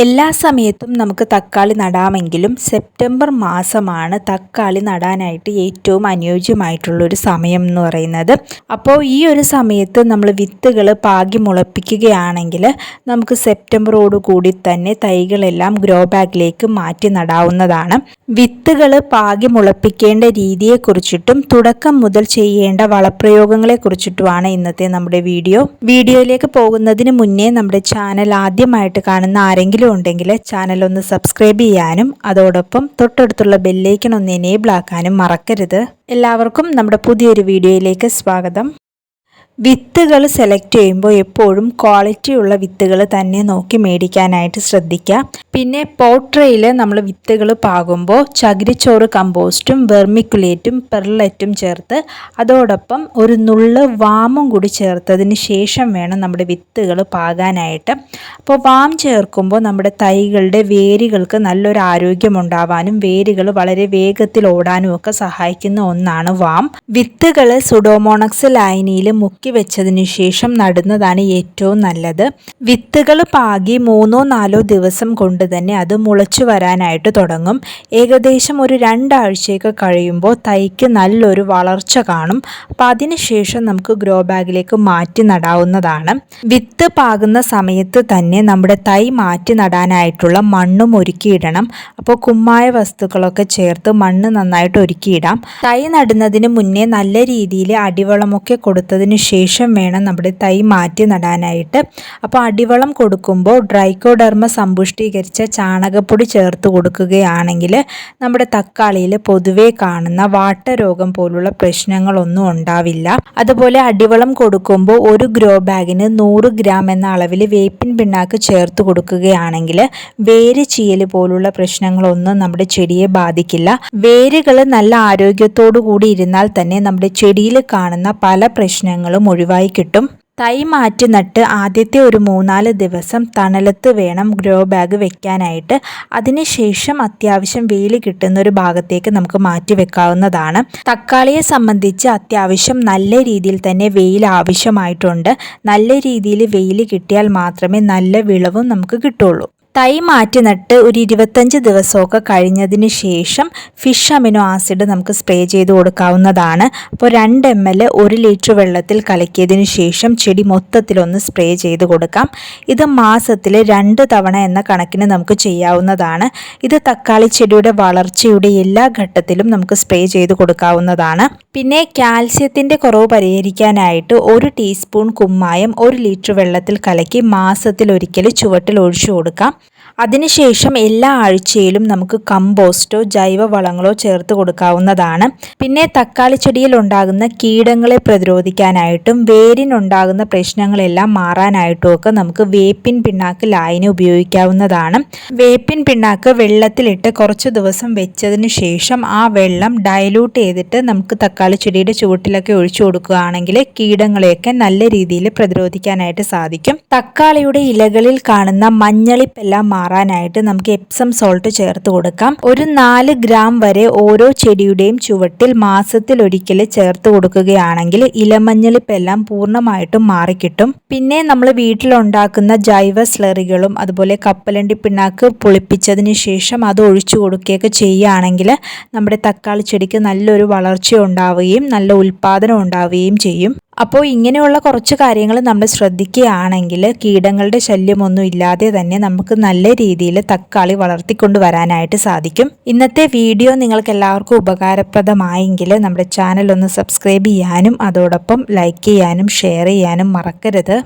എല്ലാ സമയത്തും നമുക്ക് തക്കാളി നടാമെങ്കിലും സെപ്റ്റംബർ മാസമാണ് തക്കാളി നടാനായിട്ട് ഏറ്റവും അനുയോജ്യമായിട്ടുള്ളൊരു സമയം എന്ന് പറയുന്നത്. അപ്പോൾ ഈ ഒരു സമയത്ത് നമ്മൾ വിത്തുകൾ പാകി മുളപ്പിക്കുകയാണെങ്കിൽ നമുക്ക് സെപ്റ്റംബറോട് കൂടി തന്നെ തൈകളെല്ലാം ഗ്രോ ബാഗിലേക്ക് മാറ്റി നടാവുന്നതാണ്. വിത്തുകൾ പാകി മുളപ്പിക്കേണ്ട രീതിയെക്കുറിച്ചിട്ടും തുടക്കം മുതൽ ചെയ്യേണ്ട വളപ്രയോഗങ്ങളെക്കുറിച്ചിട്ടുമാണ് ഇന്നത്തെ നമ്മുടെ വീഡിയോ. വീഡിയോയിലേക്ക് പോകുന്നതിന് മുന്നേ നമ്മുടെ ചാനൽ ആദ്യമായിട്ട് കാണുന്ന ആരെങ്കിലും ആരെങ്കിലും ഉണ്ടെങ്കിൽ ചാനൽ ഒന്ന് സബ്സ്ക്രൈബ് ചെയ്യാനും അതോടൊപ്പം തൊട്ടടുത്തുള്ള ബെല്ലൈക്കൺ ഒന്ന് എനേബിൾ ആക്കാനും മറക്കരുത്. എല്ലാവർക്കും നമ്മുടെ പുതിയൊരു വീഡിയോയിലേക്ക് സ്വാഗതം. വിത്തുകൾ സെലക്ട് ചെയ്യുമ്പോൾ എപ്പോഴും ക്വാളിറ്റി ഉള്ള വിത്തുകൾ തന്നെ നോക്കി മേടിക്കാനായിട്ട് ശ്രദ്ധിക്കുക. പിന്നെ പോട്രയിൽ നമ്മൾ വിത്തുകൾ പാകുമ്പോൾ ചകിരിച്ചോറ് കമ്പോസ്റ്റും വെർമിക്കുലേറ്റും പെർലറ്റും ചേർത്ത് അതോടൊപ്പം ഒരു നുള്ള് വാമും കൂടി ചേർത്തതിന് ശേഷം വേണം നമ്മുടെ വിത്തുകൾ പാകാനായിട്ട്. അപ്പോൾ വാം ചേർക്കുമ്പോൾ നമ്മുടെ തൈകളുടെ വേരുകൾക്ക് നല്ലൊരു ആരോഗ്യമുണ്ടാവാനും വേരുകൾ വളരെ വേഗത്തിൽ ഓടാനും ഒക്കെ സഹായിക്കുന്ന ഒന്നാണ് വാം. വിത്തുകൾ സുഡോമോണക്സ് ലൈനിയിൽ മുക്കി ഇറക്കി വെച്ചതിന് ശേഷം നടുന്നതാണ് ഏറ്റവും നല്ലത്. വിത്തുകൾ പാകി മൂന്നോ നാലോ ദിവസം കൊണ്ട് തന്നെ അത് മുളച്ചു വരാനായിട്ട് തുടങ്ങും. ഏകദേശം ഒരു രണ്ടാഴ്ചയൊക്കെ കഴിയുമ്പോൾ തൈക്ക് നല്ലൊരു വളർച്ച കാണും. അപ്പം അതിനുശേഷം നമുക്ക് ഗ്രോ ബാഗിലേക്ക് മാറ്റി നടാവുന്നതാണ്. വിത്ത് പാകുന്ന സമയത്ത് തന്നെ നമ്മുടെ തൈ മാറ്റി നടാനായിട്ടുള്ള മണ്ണും ഒരുക്കിയിടണം. അപ്പോൾ കുമ്മായ വസ്തുക്കളൊക്കെ ചേർത്ത് മണ്ണ് നന്നായിട്ട് ഒരുക്കിയിടാം. തൈ നടുന്നതിന് മുന്നേ നല്ല രീതിയിൽ അടിവളമൊക്കെ കൊടുത്തതിന് ശേഷം ശേഷം വേണം നമ്മുടെ തൈ മാറ്റി നടാനായിട്ട്. അപ്പോൾ അടിവളം കൊടുക്കുമ്പോൾ ഡ്രൈക്കോഡർമ സമ്പുഷ്ടീകരിച്ച ചാണകപ്പൊടി ചേർത്ത് കൊടുക്കുകയാണെങ്കിൽ നമ്മുടെ തക്കാളിയിൽ പൊതുവെ കാണുന്ന വാട്ടരോഗം പോലുള്ള പ്രശ്നങ്ങളൊന്നും ഉണ്ടാവില്ല. അതുപോലെ അടിവളം കൊടുക്കുമ്പോൾ ഒരു ഗ്രോ ബാഗിന് നൂറ് ഗ്രാം എന്ന അളവിൽ വേപ്പിൻ പിണ്ണാക്ക് ചേർത്ത് കൊടുക്കുകയാണെങ്കിൽ വേര് ചീയൽ പോലുള്ള പ്രശ്നങ്ങളൊന്നും നമ്മുടെ ചെടിയെ ബാധിക്കില്ല. വേരുകൾ നല്ല ആരോഗ്യത്തോടു കൂടി ഇരുന്നാൽ തന്നെ നമ്മുടെ ചെടിയിൽ കാണുന്ന പല പ്രശ്നങ്ങളും ഒഴിവായി കിട്ടും. തൈ മാറ്റി നട്ട് ആദ്യത്തെ ഒരു മൂന്നാൽ ദിവസം തണലത്ത് വേണം ഗ്രോ ബാഗ് വെക്കാനായിട്ട്. അതിനുശേഷം അത്യാവശ്യം വെയിൽ കിട്ടുന്ന ഒരു ഭാഗത്തേക്ക് നമുക്ക് മാറ്റി വെക്കാവുന്നതാണ്. തക്കാളിയെ സംബന്ധിച്ച് അത്യാവശ്യം നല്ല രീതിയിൽ തന്നെ വെയിൽ ആവശ്യമായിട്ടുണ്ട്. നല്ല രീതിയിൽ വെയിൽ കിട്ടിയാൽ മാത്രമേ നല്ല വിളവും നമുക്ക് കിട്ടുള്ളൂ. തൈ മാറ്റി നട്ട് ഒരു ഇരുപത്തഞ്ച് ദിവസമൊക്കെ കഴിഞ്ഞതിന് ശേഷം ഫിഷ് അമിനോ ആസിഡ് നമുക്ക് സ്പ്രേ ചെയ്ത് കൊടുക്കാവുന്നതാണ്. അപ്പോൾ രണ്ട് എം എൽ ഒരു ലിറ്റർ വെള്ളത്തിൽ കലക്കിയതിന് ശേഷം ചെടി മൊത്തത്തിലൊന്ന് സ്പ്രേ ചെയ്ത് കൊടുക്കാം. ഇത് മാസത്തിൽ രണ്ട് തവണ എന്ന കണക്കിന് നമുക്ക് ചെയ്യാവുന്നതാണ്. ഇത് തക്കാളി ചെടിയുടെ വളർച്ചയുടെ എല്ലാ ഘട്ടത്തിലും നമുക്ക് സ്പ്രേ ചെയ്ത് കൊടുക്കാവുന്നതാണ്. പിന്നെ കാൽസ്യത്തിന്റെ കുറവ് പരിഹരിക്കാനായിട്ട് ഒരു ടീസ്പൂൺ കുമ്മായം ഒരു ലിറ്റർ വെള്ളത്തിൽ കലക്കി മാസത്തിലൊരിക്കൽ ചുവട്ടിൽ ഒഴിച്ചു കൊടുക്കാം. അതിനുശേഷം എല്ലാ ആഴ്ചയിലും നമുക്ക് കമ്പോസ്റ്റോ ജൈവ വളങ്ങളോ ചേർത്ത് കൊടുക്കാവുന്നതാണ്. പിന്നെ തക്കാളി ചെടിയിൽ ഉണ്ടാകുന്ന കീടങ്ങളെ പ്രതിരോധിക്കാനായിട്ടും വേരിനുണ്ടാകുന്ന പ്രശ്നങ്ങളെല്ലാം മാറാനായിട്ടും ഒക്കെ നമുക്ക് വേപ്പിൻ പിണ്ണാക്ക് ലായനി ഉപയോഗിക്കാവുന്നതാണ്. വേപ്പിൻ പിണ്ണാക്ക് വെള്ളത്തിലിട്ട് കുറച്ച് ദിവസം വെച്ചതിന് ശേഷം ആ വെള്ളം ഡയലൂട്ട് ചെയ്തിട്ട് നമുക്ക് തക്കാളി ചെടിയുടെ ചുവട്ടിലൊക്കെ ഒഴിച്ചു കൊടുക്കുകയാണെങ്കിൽ കീടങ്ങളെയൊക്കെ നല്ല രീതിയിൽ പ്രതിരോധിക്കാനായിട്ട് സാധിക്കും. തക്കാളിയുടെ ഇലകളിൽ കാണുന്ന മഞ്ഞളിപ്പെല്ലാം മാറാനായിട്ട് നമുക്ക് എപ്സം സോൾട്ട് ചേർത്ത് കൊടുക്കാം. ഒരു നാല് ഗ്രാം വരെ ഓരോ ചെടിയുടെയും ചുവട്ടിൽ മാസത്തിൽ ഒരിക്കൽ ചേർത്ത് കൊടുക്കുകയാണെങ്കിൽ ഇലമഞ്ഞളിപ്പെല്ലാം പൂർണമായിട്ടും മാറിക്കിട്ടും. പിന്നെ നമ്മൾ വീട്ടിലുണ്ടാക്കുന്ന ജൈവ സ്ലറികളും അതുപോലെ കപ്പലണ്ടി പിണ്ണാക്ക് പൊളിപ്പിച്ചതിന് ശേഷം അത് ഒഴിച്ചു കൊടുക്കുകയൊക്കെ ചെയ്യുകയാണെങ്കിൽ നമ്മുടെ തക്കാളി ചെടിക്ക് നല്ലൊരു വളർച്ച ഉണ്ടാവുകയും നല്ല ഉൽപ്പാദനം ഉണ്ടാവുകയും ചെയ്യും. അപ്പോൾ ഇങ്ങനെയുള്ള കുറച്ച് കാര്യങ്ങൾ നമ്മൾ ശ്രദ്ധിക്കുകയാണെങ്കിൽ കീടങ്ങളുടെ ശല്യമൊന്നും ഇല്ലാതെ തന്നെ നമുക്ക് നല്ല രീതിയിൽ തക്കാളി വളർത്തിക്കൊണ്ട് വരാനായിട്ട് സാധിക്കും. ഇന്നത്തെ വീഡിയോ നിങ്ങൾക്ക് എല്ലാവർക്കും ഉപകാരപ്രദമായെങ്കിൽ നമ്മുടെ ചാനൽ ഒന്ന് സബ്സ്ക്രൈബ് ചെയ്യാനും അതോടൊപ്പം ലൈക്ക് ചെയ്യാനും ഷെയർ ചെയ്യാനും മറക്കരുത്.